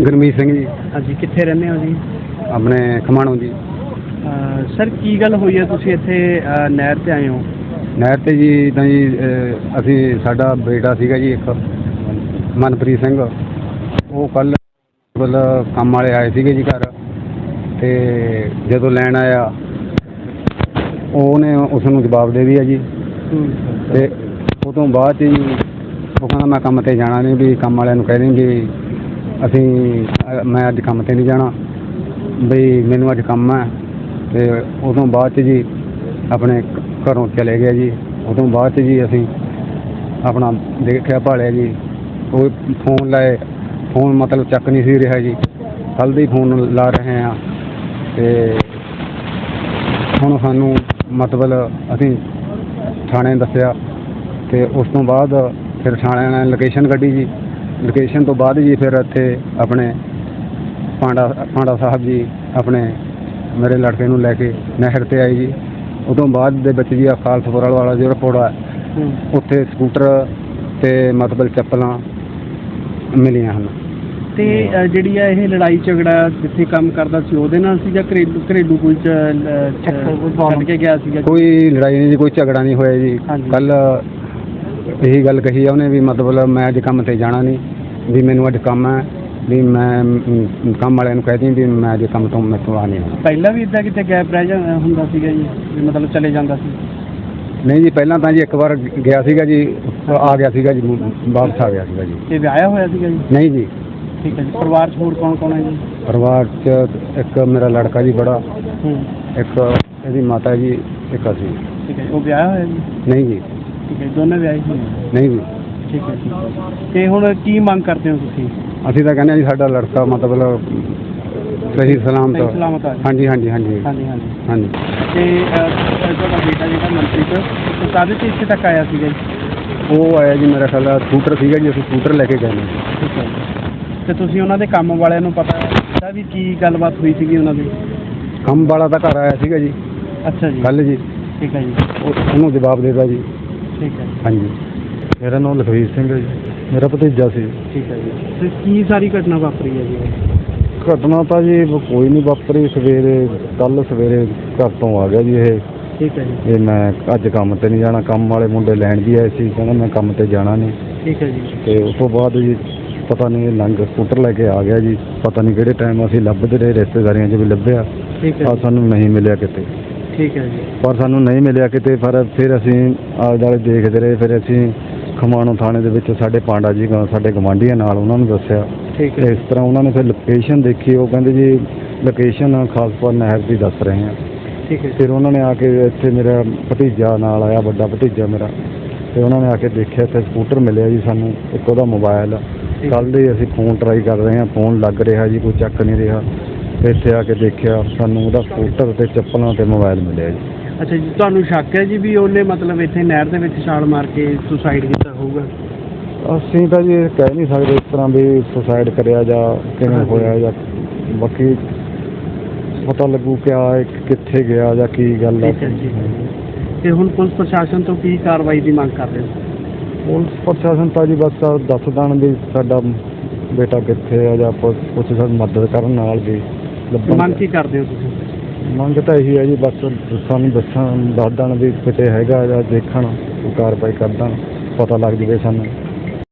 ਗੁਰਮੀਤ ਸਿੰਘ ਜੀ। ਹਾਂਜੀ ਕਿੱਥੇ ਰਹਿੰਦੇ ਹੋ ਜੀ? ਆਪਣੇ ਖਮਾਣੋ ਜੀ। ਸਰ ਕੀ ਗੱਲ ਹੋਈ ਹੈ? ਤੁਸੀਂ ਇੱਥੇ ਅਹ, ਨਹਿਰ ਤੇ ਆਏ ਹੋ। ਨਹਿਰ ਤੇ ਜੀ ਤਾਂ ਜੀ ਅਹ, ਅਸੀਂ ਸਾਡਾ ਬੇਟਾ ਸੀਗਾ ਜੀ ਇੱਕ ਮਨਪ੍ਰੀਤ ਸਿੰਘ। ਉਹ ਕੱਲ ਮਤਲਬ ਕੰਮ ਵਾਲੇ ਆਏ ਸੀਗੇ ਜੀ ਘਰ। ਤੇ ਜਦੋਂ ਲੈਣ ਆਇਆ ਉਹਨੇ ਉਸ ਨੂੰ ਜਵਾਬ ਦੇ ਦਿਆ ਜੀ। ਤੇ ਉਹ ਤੋਂ ਬਾਅਦ 'ਚ ਜੀ ਉਹ ਕਹਿੰਦਾ ਮੈਂ ਕੰਮ ਤੇ ਜਾਣਾ ਨਹੀਂ ਵੀ ਕੰਮ ਵਾਲਿਆਂ ਨੂੰ ਕਹਿ ਦੇਂਗੇ ਅਸੀਂ ਅ, ਮੈਂ ਅੱਜ ਕੰਮ ਤੇ ਨਹੀਂ ਜਾਣਾ। ਬਈ ਮੈਨੂੰ ਅੱਜ ਕੰਮ ਹੈ ਤੇ ਉਹ ਤੋਂ ਬਾਅਦ 'ਚ ਜੀ ਆਪਣੇ ਘ- ਘਰੋਂ ਚਲੇ ਗਿਆ ਜੀ। ਉਹ ਤੋਂ ਬਾਅਦ 'ਚ ਜੀ ਅਸੀਂ ਆਪਣਾ ਦੇਖਿਆ ਭਾਲਿਆ ਜੀ। ਕੋਈ ਫੋਨ ਲਾਏ ਫੋਨ ਮਤਲਬ ਚੱਕ ਨਹੀਂ ਸੀ ਰਿਹਾ ਜੀ। ਕੱਲ੍ਹ ਦੇ ਹੀ ਫੋਨ ਲਾ ਰਹੇ ਆ ਤੇ ਹੁਣ ਸਾਨੂੰ ਮਤਲਬ ਅਸੀਂ ਥਾਣੇ ਦੱਸਿਆ ਤੇ ਉਸ ਤੋਂ ਬਾਅਦ ਫਿਰ ਥਾਣੇ ਨੇ ਲੋਕੇਸ਼ਨ ਕੱਢੀ ਜੀ। ਲੋਕੇਸ਼ਨ ਤੋਂ ਬਾਅਦ ਜੀ ਫਿਰ ਇੱਥੇ ਆਪਣੇ ਪਾਂਡਾ ਪਾਂਡਾ ਸਾਹਿਬ ਜੀ ਆਪਣੇ ਮੇਰੇ ਲੜਕੇ ਨੂੰ ਲੈ ਕੇ ਨਹਿਰ ਤੇ ਆਏ ਜੀ। ਉਦੋਂ ਬਾਅਦ ਦੇ ਵਿੱਚ ਜੀ ਆ ਖਾਲਸਪੁਰ ਵਾਲਾ ਜਿਹੜਾ ਪੋੜਾ ਹੈ, ਉੱਥੇ ਸਕੂਟਰ ਤੇ ਮਤਲਬ ਚੱਪਲਾਂ ਮਿਲੀਆਂ ਹਨ। ਤੇ ਜਿਹੜੀ ਆ ਇਹ ਲੜਾਈ ਝਗੜਾ ਜਿੱਥੇ ਕੰਮ ਕਰਦਾ ਸੀ ਉਹਦੇ ਨਾਲ ਸੀ ਜਾਂ ਘਰੇਲੂ ਘਰੇਲੂ ਕੋਈ ਚ ਲ- ਚ- ਛੱਡ ਕੇ ਗਿਆ ਸੀਗਾ? ਕੋਈ ਲੜਾਈ ਨਹੀਂ ਜੀ ਕੋਈ ਝਗੜਾ ਨਹੀਂ ਹੋਇਆ ਜੀ। ਹਾਂਜੀ। ਕੱਲ ਇਹੀ ਗੱਲ ਕਹੀ ਆ ਉਹਨੇ ਵੀ ਮਤਲਬ ਮੈਂ ਅੱਜ ਕੰਮ ਤੇ ਜਾਣਾ ਨਹੀਂ ਵੀ ਮੈਨੂੰ ਅੱਜ ਕੰਮ ਹੈ ਵੀ ਮੈਂ ਮ, ਕੰਮ ਵਾਲਿਆਂ ਨੂੰ ਕਹਿ ਵੀ ਮੈਂ ਅੱਜ ਕੰਮ ਤੋਂ ਮੈਥੋਂ ਆ ਨਹੀਂ ਪਹਿਲਾਂ ਵੀ ਇਦਾਂ ਕਿਤੇ ਗੈਪ ਰਹਿ ਜਾ ਹੁੰਦਾ ਸੀਗਾ ਜੀ ਵੀ ਮਤਲਬ ਚਲੇ ਜਾਂਦਾ ਸੀ? ਨਹੀਂ ਜੀ ਪਹਿਲਾਂ ਤਾਂ ਜੀ ਇੱਕ ਵਾਰ ਗਿਆ ਸੀਗਾ ਜੀ ਆ ਗਿਆ ਸੀਗਾ ਜੀ ਵਾਪਸ ਆ ਗਿਆ ਸੀਗਾ ਜੀ। ਤੇ ਵਿਆਹਿਆ ਹੋਇਆ ਸੀਗਾ ਜੀ? ਨਹੀਂ ਜੀ। ਠੀਕ ਹੈ ਜੀ ਪਰਿਵਾਰ 'ਚ ਹੋਰ ਕੌਣ ਕੌਣ ਹੈ ਜੀ? ਪਰਿਵਾਰ 'ਚ ਇੱਕ ਮੇਰਾ ਲੜਕਾ ਜੀ ਬੜਾ ਹੂੰ। ਇੱਕ ਇਹਦੀ ਮਾਤਾ ਜੀ ਇੱਕ ਅਸੀਂ। ਠੀਕ ਹੈ ਜੀ। ਉਹ ਵਿਆਹਿਆ ਹੋਇਆ ਜੀ? ਨਹੀਂ ਜੀ। ਠੀਕ ਹੈ ਜੀ, ਦੋਨੇ ਵਿਆਹੇ ਹੋਏ ਨੇ ਨਹੀਂ ਜੀ। ਠੀਕ ਹੈ ਠੀਕ ਹੈ। ਤੇ ਹੁਣ ਕੀ ਮੰਗ ਕਰਦੇ ਹੋ ਤੁਸੀਂ? ਅਸੀਂ ਤਾਂ ਕਹਿੰਦੇ ਹਾਂ ਜੀ ਸਾਡਾ ਲੜਕਾ ਮਤਲਬ ਸਹੀ ਸਹੀ ਸਲਾਮਤ ਆ। ਹਾਂਜੀ ਹਾਂਜੀ ਹਾਂਜੀ। ਹਾਂਜੀ ਹਾਂਜੀ। ਹਾਂਜੀ। ਤੇ ਅਹ, ਅਹ, ਤੁਹਾਡਾ ਬੇਟਾ ਜਿਹੜਾ ਮਨਪ੍ਰੀਤ ਉਹ ਕਾਹਦੇ ਤੇ ਇੱਥੇ ਤੱਕ ਆਇਆ ਸੀਗਾ ਜੀ? ਉਹ ਆਇਆ ਜੀ ਮੇਰਾ ਖਿਆਲ ਆ ਸਕੂਟਰ ਸੀਗਾ ਜੀ ਅਸੀਂ ਸਕੂਟਰ ਲੈ ਕੇ ਗਏ ਨੇ। ਠੀਕ ਹੈ ਜੀ। ਤੇ ਤੁਸੀਂ ਉਹਨਾਂ ਦੇ ਕੰਮ ਵਾਲਿਆਂ ਨੂੰ ਪਤਾ ਕੀਤਾ ਵੀ ਕੀ ਗੱਲਬਾਤ ਹੋਈ ਸੀਗੀ ਉਹਨਾਂ ਦੀ? ਕੰਮ ਵਾਲਾ ਤਾਂ ਘਰ ਆਇਆ ਸੀਗਾ ਜੀ। ਅੱਛਾ ਜੀ। ਕੱਲ ਜੀ। ਠੀਕ ਹੈ ਜੀ। ਉਹ- ਉਹਨੂੰ ਜਵਾਬ ਦੇਦਾ ਜੀ। ਠੀਕ ਹੈ। ਹਾਂਜੀ। ਮੇਰਾ ਨਾਮ ਲਖਵੀਰ ਸਿੰਘ ਹੈ ਜੀ। ਮੇਰਾ ਭਤੀਜਾ ਸੀ। ਠੀਕ ਹੈ ਜੀ। ਤੇ ਕੀ ਸਾਰੀ ਘਟਨਾ ਵਾਪਰੀ ਹੈ ਜੀ? ਘਟਨਾ ਤਾਂ ਜੀ ਕੋਈ ਨਹੀਂ ਵਾਪਰੀ। ਸਵੇਰੇ ਕੱਲ ਸਵੇਰੇ ਘਰ ਤੋਂ ਆ ਗਿਆ ਜੀ ਇਹ। ਠੀਕ ਹੈ ਜੀ। ਇਹ ਮੈਂ ਅੱਜ ਕੰਮ ਤੇ ਨਹੀਂ ਜਾਣਾ। ਕੰਮ ਵਾਲੇ ਮੁੰਡੇ ਲੈਣ ਵੀ ਆਏ ਸੀ। ਕਹਿੰਦਾ ਮੈਂ ਕੰਮ ਤੇ ਜਾਣਾ ਨਹੀਂ। ਠੀਕ ਹੈ ਜੀ। ਤੇ ਉਸ ਤੋਂ ਬਾਅਦ ਜੀ ਪਤਾ ਨਹੀਂ ਇਹ ਲੰਘ ਸਕੂਟਰ ਲੈ ਕੇ ਆ ਗਿਆ ਜੀ। ਪਤਾ ਨਹੀਂ ਕਿਹੜੇ ਟਾਈਮ ਅਸੀਂ ਲੱਭਦੇ ਰਹੇ ਰਿਸ਼ਤੇਦਾਰੀਆਂ 'ਚ ਵੀ ਲੱਭਿਆ। ਠੀਕ ਹੈ ਆ ਸਾਨੂੰ ਨਹੀਂ ਮਿਲਿਆ ਕਿਤੇ। ਠੀਕ ਹੈ ਜੀ। ਪਰ ਸਾਨੂੰ ਨਹੀਂ ਮਿਲਿਆ ਕਿਤੇ ਪਰ ਫਿਰ ਅਸੀਂ ਆਲੇ ਦੁਆਲੇ ਦੇਖਦੇ ਰਹੇ ਫਿਰ ਅਸੀਂ ਖਮਾਣੋ ਥਾਣੇ ਦੇ ਵਿੱਚ ਸਾਡੇ ਪਾਂਡਾ ਜੀ ਗ- ਸਾਡੇ ਗਵਾਂਢੀਆਂ ਨਾਲ ਉਹਨਾਂ ਨੂੰ ਦੱਸਿਆ। ਠੀਕ ਤੇ ਹੈ ਇਸ ਤਰ੍ਹਾਂ ਉਹਨਾਂ ਨੇ ਫਿਰ ਲੋਕੇਸ਼ਨ ਦੇਖੀ ਉਹ ਕਹਿੰਦੇ ਜੀ ਲੋਕੇਸ਼ਨ ਖਾਸਪੁਰ ਨਹਿਰ ਦੀ ਦੱਸ ਰਹੇ ਆ ਠੀਕ ਹੈ। ਫਿਰ ਉਹਨਾਂ ਨੇ ਆ ਕੇ ਇੱਥੇ ਮੇਰਾ ਭਤੀਜਾ ਨਾਲ ਆਇਆ ਵੱਡਾ ਭਤੀਜਾ ਮੇਰਾ। ਤੇ ਉਹਨਾਂ ਨੇ ਆ ਕੇ ਦੇਖਿਆ ਤੇ ਸਕੂਟਰ ਮਿਲਿਆ ਜੀ ਸਾਨੂੰ ਇੱਕ ਉਹਦਾ ਮੋਬਾਈਲ ਠੀਕ। ਕੱਲ੍ਹ ਦੇ ਅਸੀਂ ਫੋਨ ਟਰਾਈ ਕਰ ਰਹੇ ਹਾਂ ਫੋਨ ਲੱਗ ਰਿਹਾ ਜੀ ਕੋਈ ਚੱਕ ਨਹੀਂ ਰਿਹਾ। ਇੱਥੇ ਆ ਕੇ ਦੇਖਿਆ ਸਾਨੂੰ ਉਹਦਾ ਸਕੂਟਰ ਤੇ ਚੱਪਲਾਂ ਤੇ ਮੋਬਾਈਲ ਮਿਲਿਆ ਜੀ। ਅੱਛਾ ਜੀ ਤੁਹਾਨੂੰ ਸ਼ੱਕ ਹੈ ਜੀ ਵੀ ਉਹਨੇ ਮਤਲਬ ਇੱਥੇ ਨਹਿਰ ਦੇ ਵਿੱਚ ਛਾਲ ਮਾਰ ਕੇ ਸੁਸਾਈਡ ਕੀਤਾ ਹੋਊਗਾ? ਅਸੀਂ ਤਾਂ ਜੀ ਇਹ ਕਹਿ ਨਹੀਂ ਸਕਦੇ ਇਸ ਤਰ੍ਹਾਂ ਵੀ ਸੁਸਾਈਡ ਕਰਿਆ ਜਾਂ ਕਿਵੇਂ। ਹੋਇਆ ਜਾਂ ਬਾਕੀ ਪਤਾ ਲੱਗੂ ਕਿ ਆ ਇਹ ਕਿੱਥੇ ਗਿਆ ਜਾਂ ਕੀ ਗੱਲ ਠੀਕ ਹੈ ਜੀ। ਤੇ ਹੁਣ ਪੁਲਿਸ ਪ੍ਰਸ਼ਾਸਨ ਤੋਂ ਕੀ ਕਾਰਵਾਈ ਦੀ ਮੰਗ ਕਰ ਰਹੇ ਹੋ? ਪੁਲਿਸ ਪ੍ਰਸ਼ਾਸਨ ਤਾਂ ਜੀ ਬਸ ਆਹ ਦੱਸ ਦੇਣ ਵੀ ਸਾਡਾ ਬੇਟਾ ਕਿੱਥੇ ਆ ਜਾਂ ਕੁਛ ਸਾਡੀ ਮਦਦ ਕਰਨ ਨਾਲ ਵੀ। ਮੰਗ ਕੀ ਕਰਦੇ ਹੋ ਤੁਸੀਂ? ਮੰਗ ਤਾਂ ਇਹੀ ਹੈ ਜੀ ਬਸ ਸਾਨੂੰ ਦੱਸਣ ਦੱਸ ਦੇਣ ਵੀ ਕਿਤੇ ਹੈਗਾ ਜਾਂ ਦੇਖਣ ਕੋਈ ਕਾਰਵਾਈ ਕਰ ਦੇਣ ਪਤਾ ਲੱਗ ਜਵੇ ਸਾਨੂੰ।